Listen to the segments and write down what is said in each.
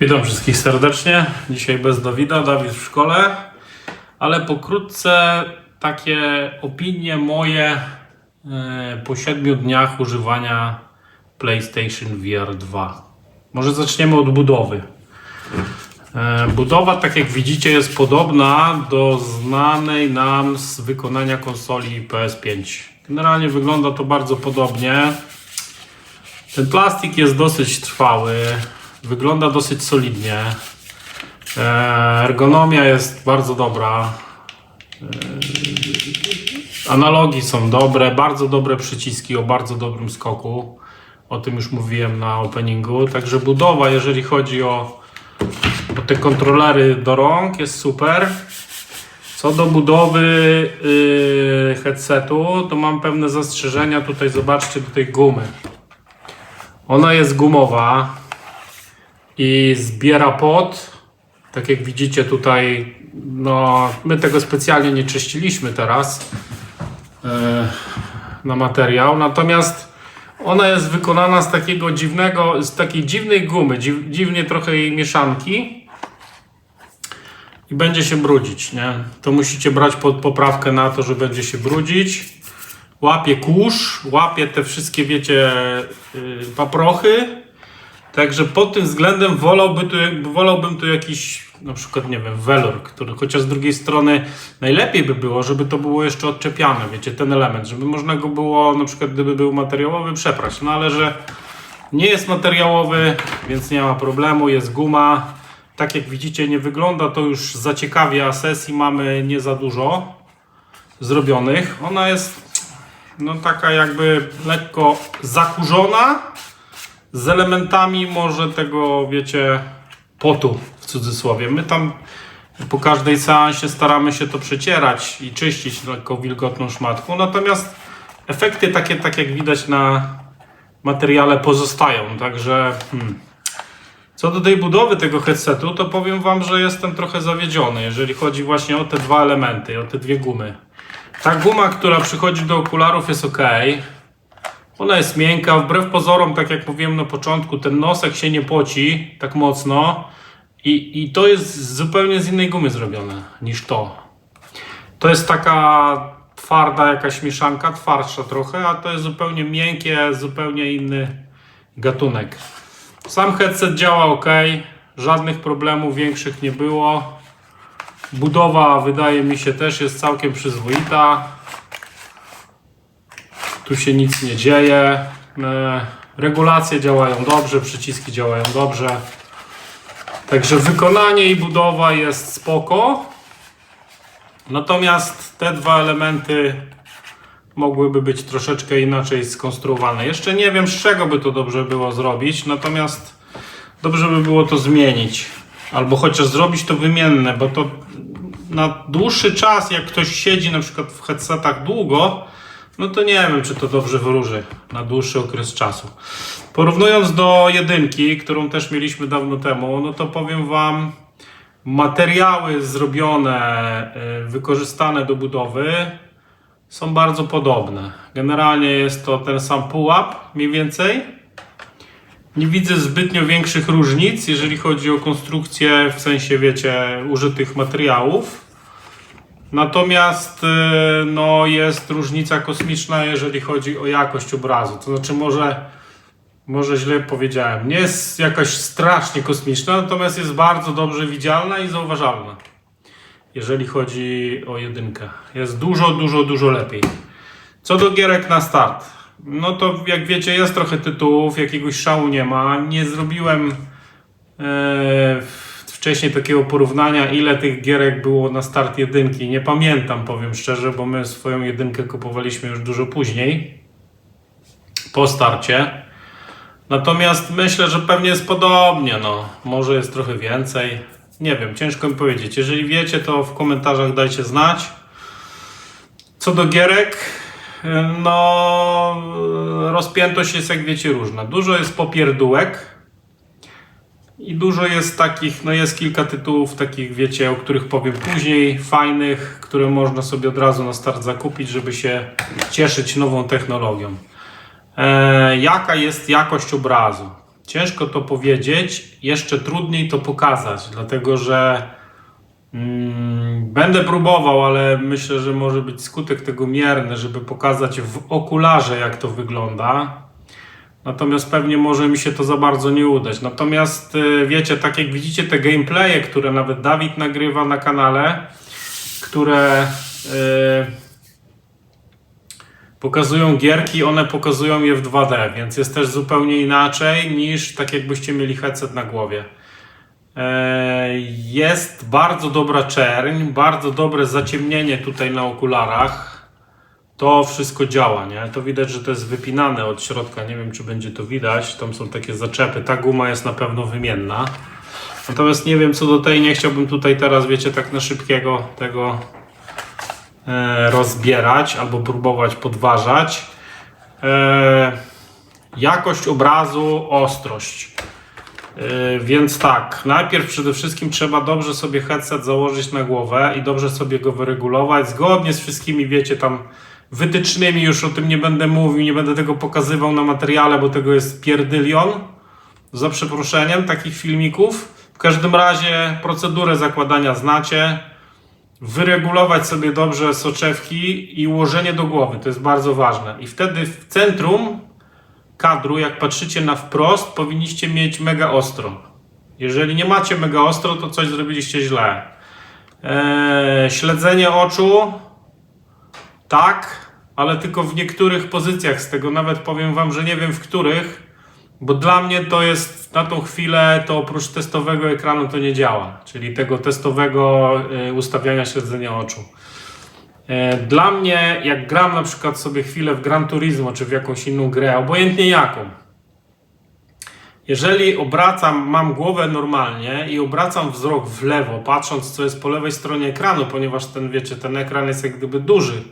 Witam wszystkich serdecznie. Dzisiaj bez Dawida, Dawid w szkole, ale pokrótce takie opinie moje e, po 7 dniach używania PlayStation VR 2. Może zaczniemy od budowy. E, Budowa, tak jak widzicie, jest podobna do znanej nam z wykonania konsoli PS5. Generalnie wygląda to bardzo podobnie. Ten plastik jest dosyć trwały, wygląda dosyć solidnie. E, Ergonomia jest bardzo dobra. E, Analogi są dobre, bardzo dobre przyciski o bardzo dobrym skoku. O tym już mówiłem na openingu. Także budowa, jeżeli chodzi o, o te kontrolery do rąk, jest super. Co do budowy yy, headsetu, to mam pewne zastrzeżenia. Tutaj zobaczcie do tej gumy. Ona jest gumowa i zbiera pot. Tak jak widzicie tutaj, no my tego specjalnie nie czyściliśmy teraz e, na materiał. Natomiast ona jest wykonana z takiego dziwnego, z takiej dziwnej gumy, dziw, dziwnie trochę jej mieszanki i będzie się brudzić, nie? To musicie brać pod poprawkę na to, że będzie się brudzić. Łapie kurz, łapie te wszystkie, wiecie, yy, paprochy. Także pod tym względem wolałby tu, wolałbym tu jakiś, na przykład, nie wiem, welur, który chociaż z drugiej strony najlepiej by było, żeby to było jeszcze odczepiane, wiecie, ten element, żeby można go było, na przykład, gdyby był materiałowy, przeprać. No ale że nie jest materiałowy, więc nie ma problemu, jest guma. Tak jak widzicie, nie wygląda to już za ciekawie, a sesji mamy nie za dużo zrobionych. Ona jest no taka jakby lekko zakurzona z elementami może tego, wiecie, potu w cudzysłowie. My tam po każdej seansie staramy się to przecierać i czyścić lekko wilgotną szmatką, natomiast efekty takie, tak jak widać na materiale pozostają, także hmm. co do tej budowy tego headsetu, to powiem Wam, że jestem trochę zawiedziony, jeżeli chodzi właśnie o te dwa elementy, o te dwie gumy. Ta guma, która przychodzi do okularów jest ok. Ona jest miękka, wbrew pozorom, tak jak mówiłem na początku, ten nosek się nie poci tak mocno i, i to jest zupełnie z innej gumy zrobione niż to. To jest taka twarda jakaś mieszanka, twardsza trochę, a to jest zupełnie miękkie, zupełnie inny gatunek. Sam headset działa ok, żadnych problemów większych nie było. Budowa wydaje mi się też jest całkiem przyzwoita. Tu się nic nie dzieje. E, Regulacje działają dobrze, przyciski działają dobrze. Także wykonanie i budowa jest spoko. Natomiast te dwa elementy mogłyby być troszeczkę inaczej skonstruowane. Jeszcze nie wiem z czego by to dobrze było zrobić, natomiast dobrze by było to zmienić. Albo chociaż zrobić to wymienne, bo to na dłuższy czas, jak ktoś siedzi na przykład w headsetach długo, no to nie wiem, czy to dobrze wróży na dłuższy okres czasu. Porównując do jedynki, którą też mieliśmy dawno temu, no to powiem Wam, materiały zrobione, y, wykorzystane do budowy są bardzo podobne. Generalnie jest to ten sam pułap, mniej więcej. Nie widzę zbytnio większych różnic, jeżeli chodzi o konstrukcję, w sensie, wiecie, użytych materiałów. Natomiast y, no, jest różnica kosmiczna, jeżeli chodzi o jakość obrazu. To znaczy, może, może źle powiedziałem. Nie jest jakaś strasznie kosmiczna, natomiast jest bardzo dobrze widzialna i zauważalna. Jeżeli chodzi o jedynkę. Jest dużo, dużo, dużo lepiej. Co do gierek na start. No to jak wiecie, jest trochę tytułów, jakiegoś szału nie ma. Nie zrobiłem e, wcześniej takiego porównania, ile tych gierek było na start jedynki. Nie pamiętam, powiem szczerze, bo my swoją jedynkę kupowaliśmy już dużo później, po starcie. Natomiast myślę, że pewnie jest podobnie, no. Może jest trochę więcej. Nie wiem, ciężko mi powiedzieć. Jeżeli wiecie, to w komentarzach dajcie znać. Co do gierek, no rozpiętość jest jak wiecie różna. Dużo jest popierdółek i dużo jest takich, no jest kilka tytułów takich wiecie, o których powiem później, fajnych, które można sobie od razu na start zakupić, żeby się cieszyć nową technologią. E, jaka jest jakość obrazu? Ciężko to powiedzieć, jeszcze trudniej to pokazać, dlatego że mm, będę próbował, ale myślę, że może być skutek tego mierny, żeby pokazać w okularze, jak to wygląda. Natomiast pewnie może mi się to za bardzo nie udać. Natomiast y, wiecie, tak jak widzicie te gameplaye, które nawet Dawid nagrywa na kanale, które y, pokazują gierki, one pokazują je w 2D, więc jest też zupełnie inaczej niż tak jakbyście mieli headset na głowie. E, Jest bardzo dobra czerń, bardzo dobre zaciemnienie tutaj na okularach. To wszystko działa, nie? To widać, że to jest wypinane od środka. Nie wiem, czy będzie to widać. Tam są takie zaczepy. Ta guma jest na pewno wymienna. Natomiast nie wiem co do tej, nie chciałbym tutaj teraz, wiecie, tak na szybkiego tego e, rozbierać albo próbować podważać. E, jakość obrazu, ostrość. E, więc tak, najpierw przede wszystkim trzeba dobrze sobie headset założyć na głowę i dobrze sobie go wyregulować, zgodnie z wszystkimi, wiecie, tam wytycznymi, już o tym nie będę mówił, nie będę tego pokazywał na materiale, bo tego jest pierdylion, za przeproszeniem, takich filmików. W każdym razie procedurę zakładania znacie, wyregulować sobie dobrze soczewki i ułożenie do głowy, to jest bardzo ważne. I wtedy w centrum kadru, jak patrzycie na wprost, powinniście mieć mega ostro. Jeżeli nie macie mega ostro, to coś zrobiliście źle. Eee, śledzenie oczu, tak, ale tylko w niektórych pozycjach z tego. Nawet powiem Wam, że nie wiem w których, bo dla mnie to jest na tą chwilę, to oprócz testowego ekranu to nie działa, czyli tego testowego e, ustawiania śledzenia oczu. E, Dla mnie, jak gram na przykład sobie chwilę w Gran Turismo czy w jakąś inną grę, obojętnie jaką, jeżeli obracam, mam głowę normalnie i obracam wzrok w lewo, patrząc co jest po lewej stronie ekranu, ponieważ ten, wiecie, ten ekran jest jak gdyby duży,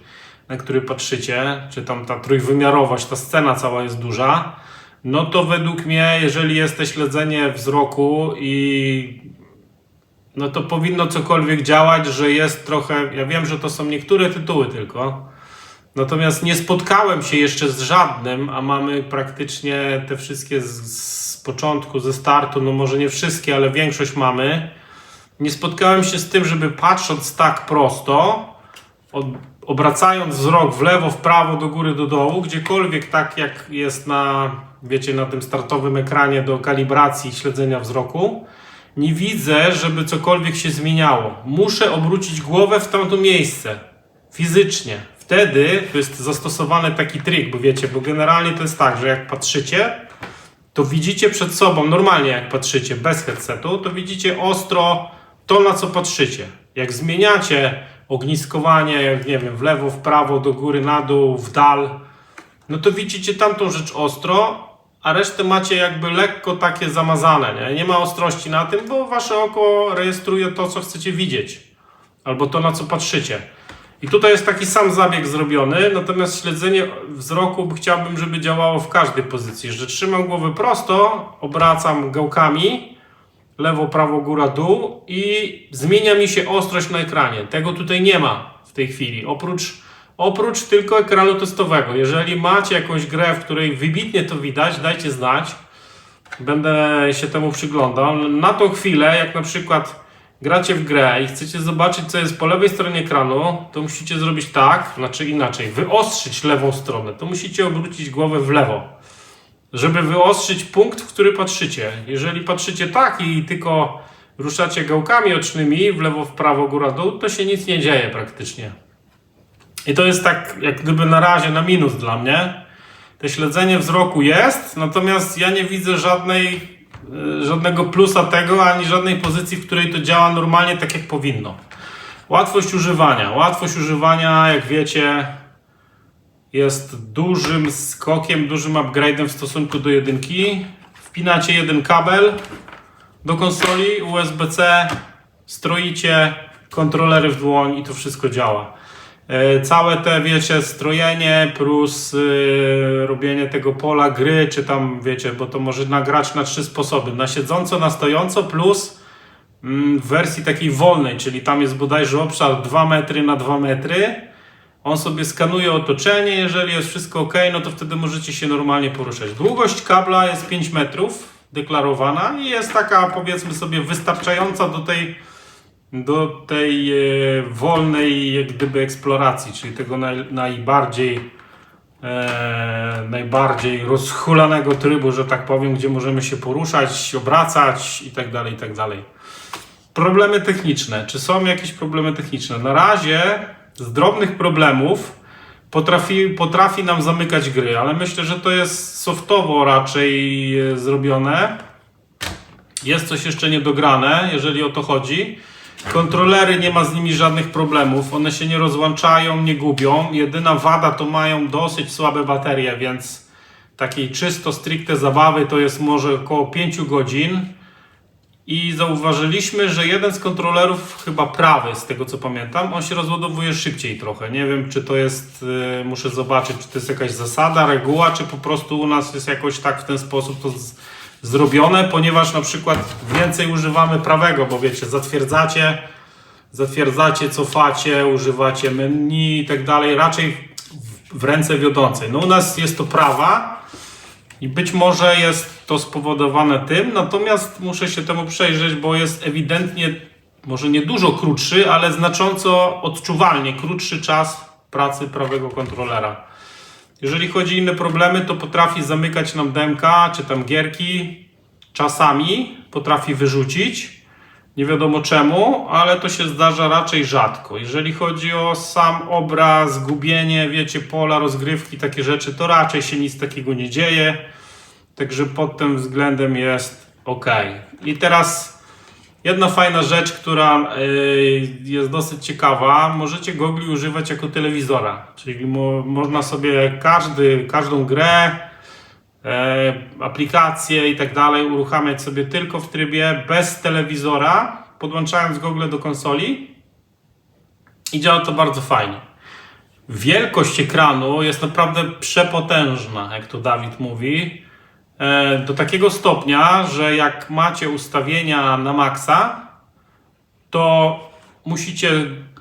na który patrzycie, czy tam ta trójwymiarowość, ta scena cała jest duża, no to według mnie, jeżeli jest to śledzenie wzroku i no to powinno cokolwiek działać, że jest trochę. Ja wiem, że to są niektóre tytuły tylko. Natomiast nie spotkałem się jeszcze z żadnym, a mamy praktycznie te wszystkie z, z początku, ze startu, no może nie wszystkie, ale większość mamy. Nie spotkałem się z tym, żeby patrząc tak prosto, od, obracając wzrok w lewo, w prawo, do góry, do dołu, gdziekolwiek tak jak jest na, wiecie, na tym startowym ekranie do kalibracji śledzenia wzroku, nie widzę, żeby cokolwiek się zmieniało. Muszę obrócić głowę w tamto miejsce. Fizycznie. Wtedy jest zastosowany taki trik, bo wiecie, bo generalnie to jest tak, że jak patrzycie, to widzicie przed sobą, normalnie jak patrzycie bez headsetu, to widzicie ostro to, na co patrzycie. Jak zmieniacie ogniskowanie, nie wiem, w lewo, w prawo, do góry, na dół, w dal, no to widzicie tamtą rzecz ostro, a resztę macie jakby lekko takie zamazane, nie? Nie ma ostrości na tym, bo wasze oko rejestruje to, co chcecie widzieć. Albo to, na co patrzycie. I tutaj jest taki sam zabieg zrobiony, natomiast śledzenie wzroku chciałbym, żeby działało w każdej pozycji, że trzymam głowę prosto, obracam gałkami, lewo, prawo, góra, dół i zmienia mi się ostrość na ekranie. Tego tutaj nie ma w tej chwili, oprócz, oprócz tylko ekranu testowego. Jeżeli macie jakąś grę, w której wybitnie to widać, dajcie znać. Będę się temu przyglądał. Na tą chwilę, jak na przykład gracie w grę i chcecie zobaczyć, co jest po lewej stronie ekranu, to musicie zrobić tak, znaczy inaczej, wyostrzyć lewą stronę. To musicie obrócić głowę w lewo żeby wyostrzyć punkt, w który patrzycie. Jeżeli patrzycie tak i tylko ruszacie gałkami ocznymi w lewo, w prawo, góra, dół, to się nic nie dzieje praktycznie. I to jest tak, jak gdyby na razie na minus dla mnie. To śledzenie wzroku jest, natomiast ja nie widzę żadnej, y, żadnego plusa tego, ani żadnej pozycji, w której to działa normalnie tak, jak powinno. Łatwość używania. Łatwość używania, jak wiecie, jest dużym skokiem, dużym upgrade'em w stosunku do jedynki. Wpinacie jeden kabel do konsoli USB-C, stroicie kontrolery w dłoń i to wszystko działa. E, Całe te, wiecie, strojenie plus y, robienie tego pola gry, czy tam, wiecie, bo to może nagrać na trzy sposoby. Na siedząco, na stojąco plus mm, w wersji takiej wolnej, czyli tam jest bodajże obszar 2 metry na 2 metry. On sobie skanuje otoczenie, jeżeli jest wszystko ok, no to wtedy możecie się normalnie poruszać. Długość kabla jest 5 metrów, deklarowana i jest taka powiedzmy sobie wystarczająca do tej do tej e, wolnej jak gdyby eksploracji, czyli tego naj, najbardziej e, najbardziej rozhulanego trybu, że tak powiem, gdzie możemy się poruszać, obracać i tak dalej, i tak. Problemy techniczne. Czy są jakieś problemy techniczne? Na razie z drobnych problemów potrafi, potrafi nam zamykać gry, ale myślę, że to jest softowo raczej e, zrobione. Jest coś jeszcze niedograne, jeżeli o to chodzi. Kontrolery nie ma z nimi żadnych problemów, one się nie rozłączają, nie gubią. Jedyna wada to mają dosyć słabe baterie, więc takiej czysto stricte zabawy to jest może około 5 godzin. I zauważyliśmy, że jeden z kontrolerów, chyba prawy, z tego co pamiętam, on się rozładowuje szybciej trochę. Nie wiem, czy to jest, y, muszę zobaczyć, czy to jest jakaś zasada, reguła, czy po prostu u nas jest jakoś tak w ten sposób to z, zrobione, ponieważ na przykład więcej używamy prawego, bo wiecie, zatwierdzacie, zatwierdzacie, cofacie, używacie menu i tak dalej, raczej w, w ręce wiodącej. No u nas jest to prawa, i być może jest to spowodowane tym, natomiast muszę się temu przejrzeć, bo jest ewidentnie, może nie dużo krótszy, ale znacząco odczuwalnie krótszy czas pracy prawego kontrolera. Jeżeli chodzi o inne problemy, to potrafi zamykać nam DMK czy tam gierki czasami, potrafi wyrzucić. Nie wiadomo czemu, ale to się zdarza raczej rzadko. Jeżeli chodzi o sam obraz, gubienie, wiecie, pola, rozgrywki, takie rzeczy, to raczej się nic takiego nie dzieje. Także pod tym względem jest ok. I teraz jedna fajna rzecz, która y, jest dosyć ciekawa. Możecie gogli używać jako telewizora, czyli mo, można sobie każdy, każdą grę, aplikacje i tak dalej uruchamiać sobie tylko w trybie bez telewizora, podłączając gogle do konsoli i działa to bardzo fajnie. Wielkość ekranu jest naprawdę przepotężna, jak to Dawid mówi, e, do takiego stopnia, że jak macie ustawienia na maksa, to musicie,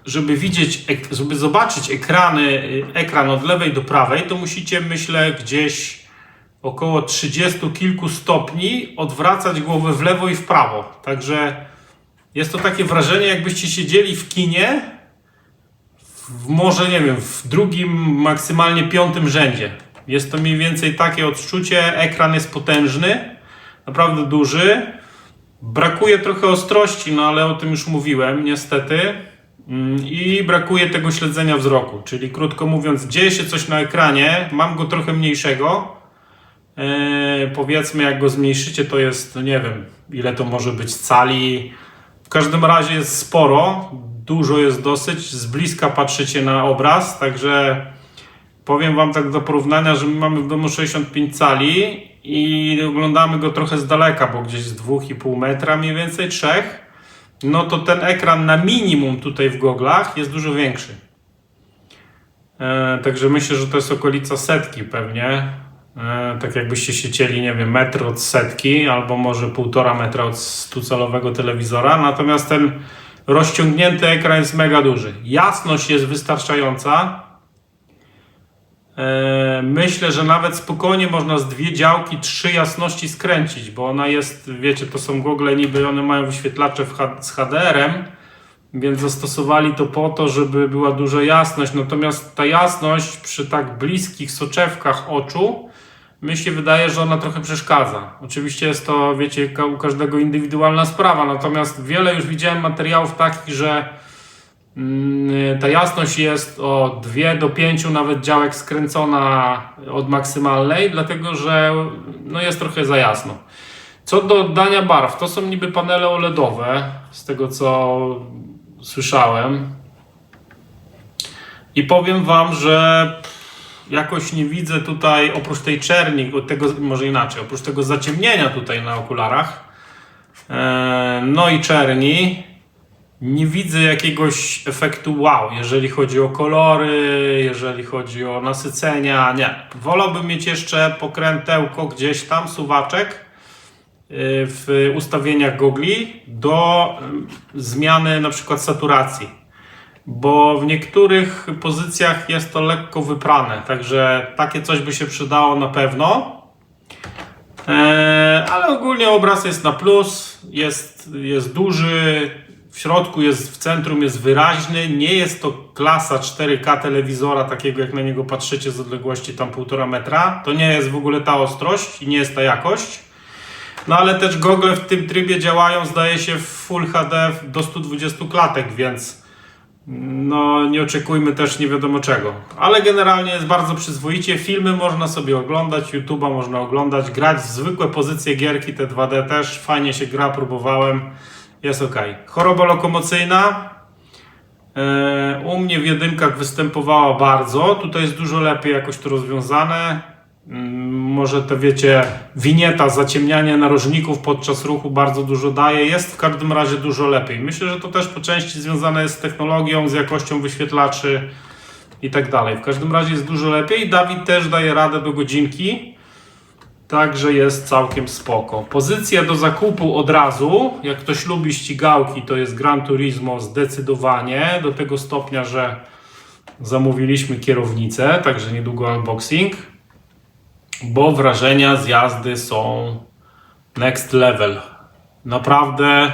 żeby widzieć, żeby zobaczyć ekrany, y, ekran od lewej do prawej, to musicie, myślę, gdzieś około 30 kilku stopni odwracać głowę w lewo i w prawo. Także jest to takie wrażenie, jakbyście siedzieli w kinie, w może nie wiem, w drugim, maksymalnie piątym rzędzie. Jest to mniej więcej takie odczucie. Ekran jest potężny, naprawdę duży. Brakuje trochę ostrości, no ale o tym już mówiłem, niestety. Mm, I brakuje tego śledzenia wzroku. Czyli krótko mówiąc, dzieje się coś na ekranie, mam go trochę mniejszego. Eee, powiedzmy, jak go zmniejszycie, to jest, no nie wiem, ile to może być cali. W każdym razie jest sporo, dużo jest dosyć. Z bliska patrzycie na obraz, także powiem Wam tak do porównania, że my mamy w domu 65 cali i oglądamy go trochę z daleka, bo gdzieś z 2,5 metra mniej więcej, 3. No to ten ekran na minimum tutaj w goglach jest dużo większy. E, także myślę, że to jest okolica setki pewnie. E, tak jakbyście się nie wiem, metr od setki, albo może półtora metra od stucalowego telewizora. Natomiast ten rozciągnięty ekran jest mega duży. Jasność jest wystarczająca. E, Myślę, że nawet spokojnie można z dwie działki, trzy jasności skręcić, bo ona jest, wiecie, to są gogle niby, one mają wyświetlacze z HDR-em, więc zastosowali to po to, żeby była duża jasność. Natomiast ta jasność przy tak bliskich soczewkach oczu, mi się wydaje, że ona trochę przeszkadza. Oczywiście jest to, wiecie, u każdego indywidualna sprawa, natomiast wiele już widziałem materiałów takich, że mm, ta jasność jest o 2 do 5 nawet działek skręcona od maksymalnej, dlatego że no jest trochę za jasno. Co do oddania barw, to są niby panele OLEDowe, z tego co słyszałem. I powiem Wam, że jakoś nie widzę tutaj, oprócz tej czerni, tego, może inaczej, oprócz tego zaciemnienia tutaj na okularach, e, no i czerni, nie widzę jakiegoś efektu wow, jeżeli chodzi o kolory, jeżeli chodzi o nasycenia, nie. Wolałbym mieć jeszcze pokrętełko gdzieś tam, suwaczek, y, w ustawieniach gogli do y, zmiany na przykład saturacji bo w niektórych pozycjach jest to lekko wyprane, także takie coś by się przydało na pewno. E, ale ogólnie obraz jest na plus, jest, jest duży, w środku jest, w centrum jest wyraźny, nie jest to klasa 4K telewizora, takiego jak na niego patrzycie z odległości tam 1,5 metra. To nie jest w ogóle ta ostrość i nie jest ta jakość. No ale też gogle w tym trybie działają, zdaje się, w Full HD do 120 klatek, więc no nie oczekujmy też nie wiadomo czego. Ale generalnie jest bardzo przyzwoicie. Filmy można sobie oglądać, YouTube'a można oglądać, grać w zwykłe pozycje gierki, te 2D też fajnie się gra, próbowałem. Jest ok. Choroba lokomocyjna. E, U mnie w jedynkach występowała bardzo. Tutaj jest dużo lepiej jakoś to rozwiązane. Mm, Może to wiecie, winieta, zaciemnianie narożników podczas ruchu bardzo dużo daje. Jest w każdym razie dużo lepiej. Myślę, że to też po części związane jest z technologią, z jakością wyświetlaczy i tak dalej. W każdym razie jest dużo lepiej. Dawid też daje radę do godzinki. Także jest całkiem spoko. Pozycja do zakupu od razu. Jak ktoś lubi ścigałki, to jest Gran Turismo zdecydowanie. Do tego stopnia, że zamówiliśmy kierownicę, także niedługo unboxing. Bo wrażenia z jazdy są next level. Naprawdę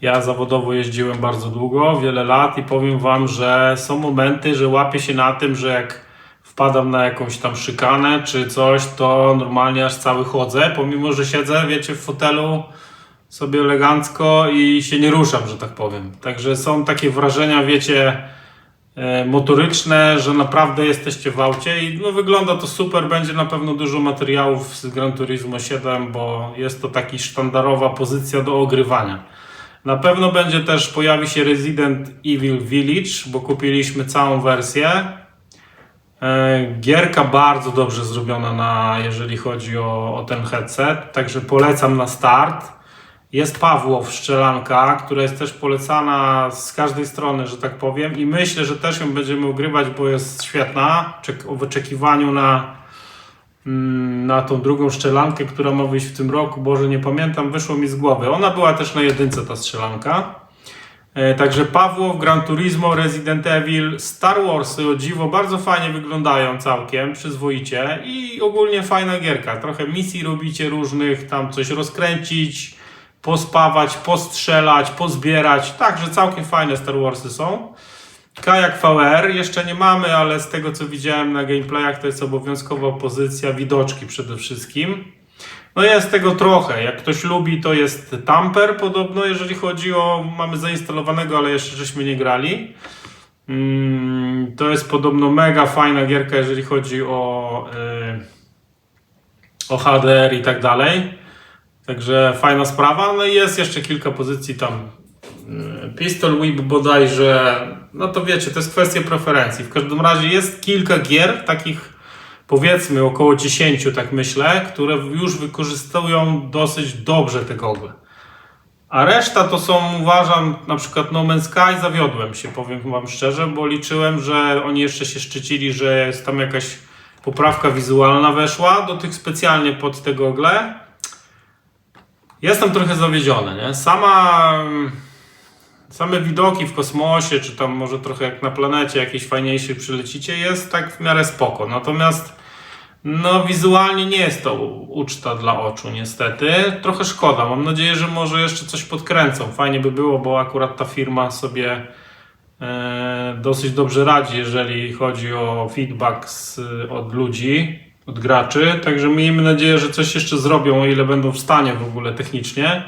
ja zawodowo jeździłem bardzo długo, wiele lat i powiem Wam, że są momenty, że łapię się na tym, że jak wpadam na jakąś tam szykanę czy coś, to normalnie aż cały chodzę, pomimo, że siedzę, wiecie, w fotelu sobie elegancko i się nie ruszam, że tak powiem. Także są takie wrażenia, wiecie, motoryczne, że naprawdę jesteście w aucie i no, wygląda to super. Będzie na pewno dużo materiałów z Gran Turismo 7, bo jest to taki sztandarowa pozycja do ogrywania. Na pewno będzie też, pojawi się Resident Evil Village, bo kupiliśmy całą wersję. E, Gierka bardzo dobrze zrobiona, na, jeżeli chodzi o, o ten headset, także polecam na start. Jest Pawłow szczelanka, która jest też polecana z każdej strony, że tak powiem, i myślę, że też ją będziemy ogrywać, bo jest świetna. Czek o wyczekiwaniu na, mm, na tą drugą szczelankę, która ma wyjść w tym roku. Boże, nie pamiętam, wyszło mi z głowy. Ona była też na jedynce, ta strzelanka. E, Także Pawłow, Gran Turismo, Resident Evil, Star Warsy o dziwo bardzo fajnie wyglądają całkiem, przyzwoicie i ogólnie fajna gierka. Trochę misji robicie różnych, tam coś rozkręcić, pospawać, postrzelać, pozbierać. Także całkiem fajne Star Warsy są. Kajak VR jeszcze nie mamy, ale z tego co widziałem na gameplayach to jest obowiązkowa pozycja, widoczki przede wszystkim. No jest tego trochę. Jak ktoś lubi, to jest Tamper podobno, jeżeli chodzi o. Mamy zainstalowanego, ale jeszcze żeśmy nie grali. Mm, to jest podobno mega fajna gierka, jeżeli chodzi o, yy, o HDR i tak dalej. Także fajna sprawa. No i jest jeszcze kilka pozycji tam. Yy, Pistol Whip bodajże. No to wiecie, to jest kwestia preferencji. W każdym razie jest kilka gier takich powiedzmy około 10, tak myślę, które już wykorzystują dosyć dobrze te gogle. A reszta to są, uważam, na przykład No Man's Sky, zawiodłem się, powiem Wam szczerze, bo liczyłem, że oni jeszcze się szczycili, że jest tam jakaś poprawka wizualna weszła do tych specjalnie pod te gogle. Jestem trochę zawiedziony, nie? Sama, same widoki w kosmosie, czy tam może trochę jak na planecie jakieś fajniejsze przylecicie, jest tak w miarę spoko. Natomiast no wizualnie nie jest to uczta dla oczu niestety. Trochę szkoda. Mam nadzieję, że może jeszcze coś podkręcą. Fajnie by było, bo akurat ta firma sobie e, dosyć dobrze radzi, jeżeli chodzi o feedback z, od ludzi, od graczy. Także miejmy nadzieję, że coś jeszcze zrobią, o ile będą w stanie w ogóle technicznie.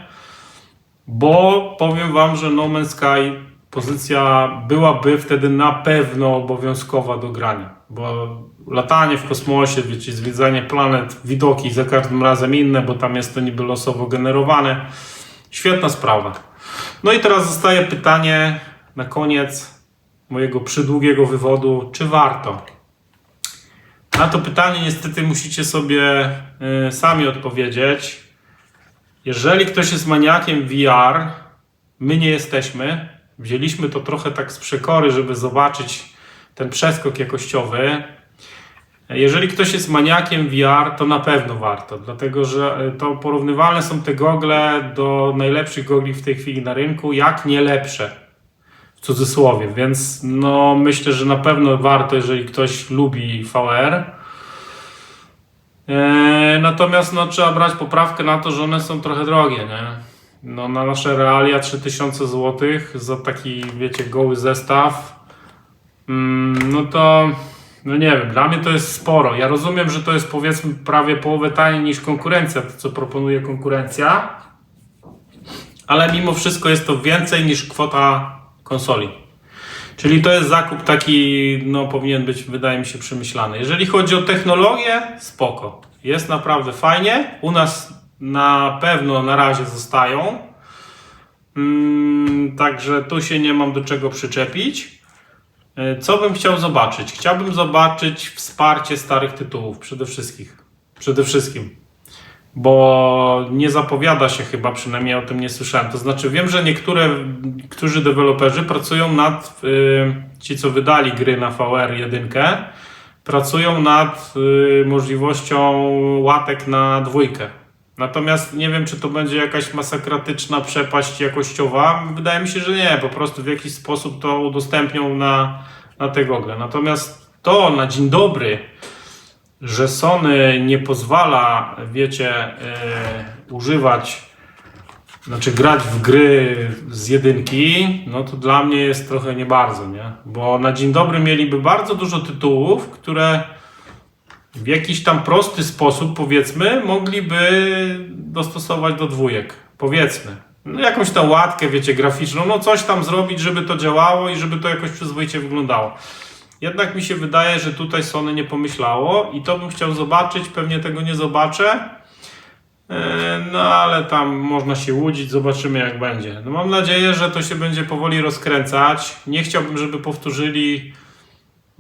Bo powiem Wam, że No Man's Sky pozycja byłaby wtedy na pewno obowiązkowa do grania. Bo latanie w kosmosie, wiecie, zwiedzanie planet, widoki za każdym razem inne, bo tam jest to niby losowo generowane. Świetna sprawa. No i teraz zostaje pytanie na koniec mojego przydługiego wywodu, czy warto? Na to pytanie niestety musicie sobie y, sami odpowiedzieć. Jeżeli ktoś jest maniakiem VR, my nie jesteśmy. Wzięliśmy to trochę tak z przekory, żeby zobaczyć ten przeskok jakościowy. Jeżeli ktoś jest maniakiem VR, to na pewno warto, dlatego że e, to porównywalne są te gogle do najlepszych gogli w tej chwili na rynku, jak nie lepsze. W cudzysłowie, więc no myślę, że na pewno warto, jeżeli ktoś lubi VR. E, natomiast no, trzeba brać poprawkę na to, że one są trochę drogie, nie? No, na nasze realia 3000 zł za taki, wiecie, goły zestaw. Mm, no to, no nie wiem, dla mnie to jest sporo. Ja rozumiem, że to jest powiedzmy prawie połowę taniej niż konkurencja, to co proponuje konkurencja, ale mimo wszystko jest to więcej niż kwota konsoli. Czyli to jest zakup taki, no powinien być, wydaje mi się, przemyślany. Jeżeli chodzi o technologię, spoko. Jest naprawdę fajnie. U nas na pewno na razie zostają. Mm, także tu się nie mam do czego przyczepić. E, Co bym chciał zobaczyć? Chciałbym zobaczyć wsparcie starych tytułów przede wszystkim. Przede wszystkim. Bo nie zapowiada się chyba, przynajmniej o tym nie słyszałem. To znaczy wiem, że niektóre, którzy deweloperzy pracują nad, y, ci co wydali gry na VR 1, pracują nad y, możliwością łatek na dwójkę. Natomiast nie wiem, czy to będzie jakaś masakratyczna przepaść jakościowa. Wydaje mi się, że nie. Po prostu w jakiś sposób to udostępnią na, na te gogle. Natomiast to na dzień dobry, że Sony nie pozwala, wiecie, e, używać, znaczy grać w gry z jedynki, no to dla mnie jest trochę nie bardzo, nie? Bo na dzień dobry mieliby bardzo dużo tytułów, które w jakiś tam prosty sposób, powiedzmy, mogliby dostosować do dwójek. Powiedzmy. No jakąś tam łatkę, wiecie, graficzną, no coś tam zrobić, żeby to działało i żeby to jakoś przyzwoicie wyglądało. Jednak mi się wydaje, że tutaj Sony nie pomyślało i to bym chciał zobaczyć, pewnie tego nie zobaczę. E, No ale tam można się łudzić, zobaczymy jak będzie. No, mam nadzieję, że to się będzie powoli rozkręcać. Nie chciałbym, żeby powtórzyli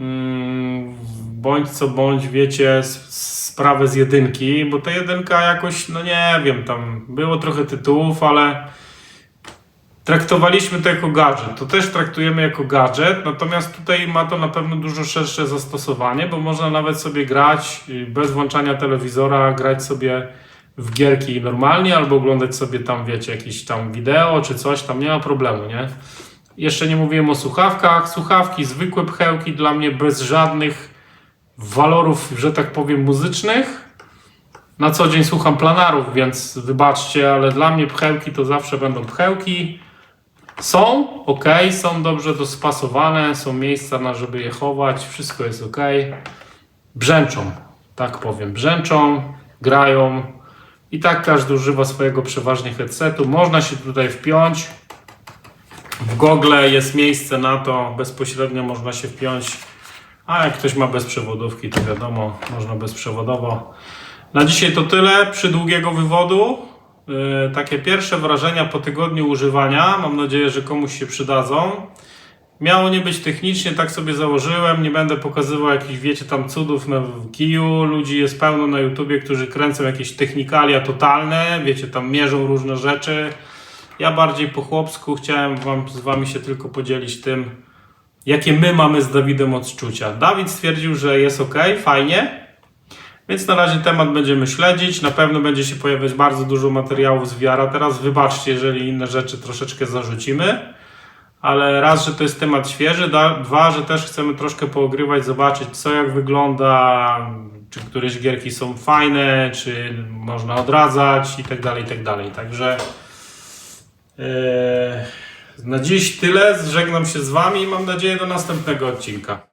mm, bądź co bądź, wiecie, sprawę z jedynki, bo ta jedynka jakoś, no nie wiem, tam było trochę tytułów, ale traktowaliśmy to jako gadżet. To też traktujemy jako gadżet, natomiast tutaj ma to na pewno dużo szersze zastosowanie, bo można nawet sobie grać bez włączania telewizora, grać sobie w gierki normalnie, albo oglądać sobie tam, wiecie, jakieś tam wideo czy coś, tam nie ma problemu, nie? Jeszcze nie mówiłem o słuchawkach. Słuchawki, zwykłe pchełki dla mnie bez żadnych walorów, że tak powiem, muzycznych. Na co dzień słucham planarów, więc wybaczcie, ale dla mnie pchełki to zawsze będą pchełki. Są ok, są dobrze dospasowane, są miejsca na żeby je chować, wszystko jest ok. Brzęczą, tak powiem, brzęczą, grają. I tak każdy używa swojego przeważnie headsetu. Można się tutaj wpiąć. W gogle jest miejsce na to, bezpośrednio można się wpiąć. A jak ktoś ma bezprzewodówki, to wiadomo, można bezprzewodowo. Na dzisiaj to tyle przydługiego wywodu. Yy, takie pierwsze wrażenia po tygodniu używania. Mam nadzieję, że komuś się przydadzą. Miało nie być technicznie, tak sobie założyłem. Nie będę pokazywał jakichś, wiecie, tam cudów na w kiju. Ludzi jest pełno na YouTubie, którzy kręcą jakieś technikalia totalne. Wiecie, tam mierzą różne rzeczy. Ja bardziej po chłopsku chciałem wam, z wami się tylko podzielić tym, jakie my mamy z Dawidem odczucia. Dawid stwierdził, że jest ok, fajnie. Więc na razie temat będziemy śledzić. Na pewno będzie się pojawiać bardzo dużo materiałów z wiara. Teraz wybaczcie, jeżeli inne rzeczy troszeczkę zarzucimy. Ale raz, że to jest temat świeży, dwa, że też chcemy troszkę poogrywać, zobaczyć co jak wygląda, czy któreś gierki są fajne, czy można odradzać i tak dalej, i tak dalej. Także yy, na dziś tyle. Żegnam się z Wami i mam nadzieję do następnego odcinka.